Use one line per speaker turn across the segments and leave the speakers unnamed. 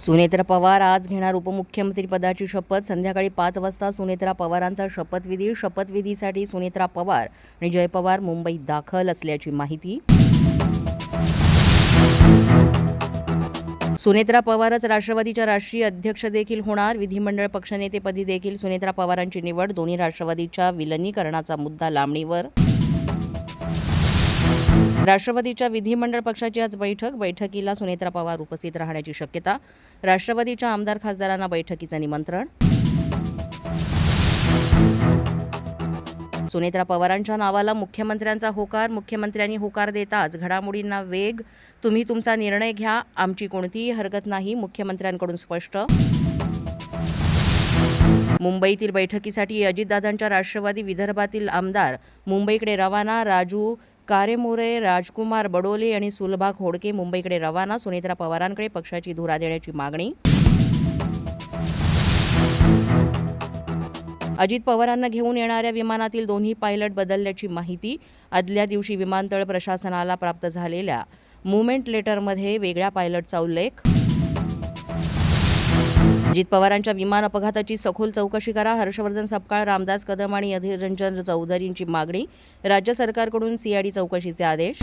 सुनेत्रा पवार आज घेणार उपमुख्यमंत्रीपदाची शपथ. संध्याकाळी पाच वाजता सुनेत्रा पवारांचा शपथविधी. शपथविधीसाठी सुनेत्रा पवार आणि जय पवार मुंबईत दाखल असल्याची माहिती. सुनेत्रा पवारच राष्ट्रवादीच्या राष्ट्रीय अध्यक्ष देखील होणार. विधिमंडळ पक्षनेतेपदी देखील सुनेत्रा पवारांची निवड. दोन्ही राष्ट्रवादीच्या विलनीकरणाचा मुद्दा लांबणीवर. राष्ट्रवादीच्या विधिमंडळ पक्षाची आज बैठक. बैठकीला सुनेत्रा पवार उपस्थित राहण्याची शक्यता. राष्ट्रवादीच्या आमदार खासदारांना बैठकीचं निमंत्रण. सुनेत्रा पवारांच्या नावाला मुख्यमंत्र्यांचा होकार. मुख्यमंत्र्यांनी होकार देताच घडामोडींना वेग. तुम्ही तुमचा निर्णय घ्या. आमची कोणतीही हरकत नाही मुख्यमंत्र्यांकडून स्पष्ट. मुंबईतील बैठकीसाठी अजितदादांच्या राष्ट्रवादी विदर्भातील आमदार. मुंबईकडे रवाना राजू कारेमोरे राजकुमार बडोले आणि सुलभा खोडके मुंबईकडे रवाना. सुनेत्रा पवारांकडे पक्षाची धुरा देण्याची मागणी. अजित पवारांना घेऊन येणाऱ्या विमानातील दोन्ही पायलट बदलल्याची माहिती आदल्या दिवशी विमानतळ प्रशासनाला प्राप्त झालेल्या. मुवमेंट लेटरमध्ये वेगळ्या पायलटचा उल्लेख. अजित पवारांच्या विमान अपघाताची सखोल चौकशी करा. हर्षवर्धन सपकाळ रामदास कदम आणि अधीर रंजन चौधरींची मागणी. राज्य सरकारकडून सीआयडी चौकशीचे आदेश.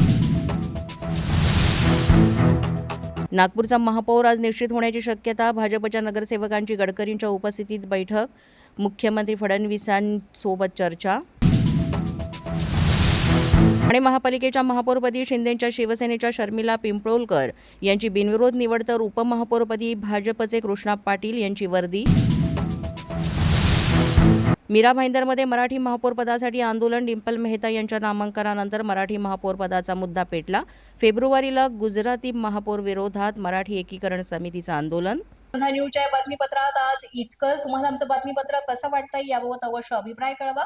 नागपूरचा महापौर आज निश्चित होण्याची शक्यता. भाजपच्या नगरसेवकांची गडकरींच्या उपस्थितीत बैठक. मुख्यमंत्री फडणवीसांसोबत चर्चा. आणि महापालिकेच्या महापौरपदी शिंदेच्या शिवसेनेच्या शर्मिला पिंपळोलकर यांची बिनविरोध निवड तर उपमहापौरपदी भाजपचे कृष्णा पाटील यांची वर्दी. मीरा भाईंदरमध्ये मराठी महापौरपदासाठी आंदोलन डिंपल मेहता यांच्या नामांकनानंतर मराठी महापौरपदाचा मुद्दा पेटला. फेब्रुवारीला गुजराती महापौर विरोधात मराठी एकीकरण समितीचं आंदोलन.
माझा न्यूजच्या बातमीपत्रात आज इतकंच. तुम्हाला आमचं बातमीपत्र कसं वाटतंय याबाबत अवश्य अभिप्राय कळवा.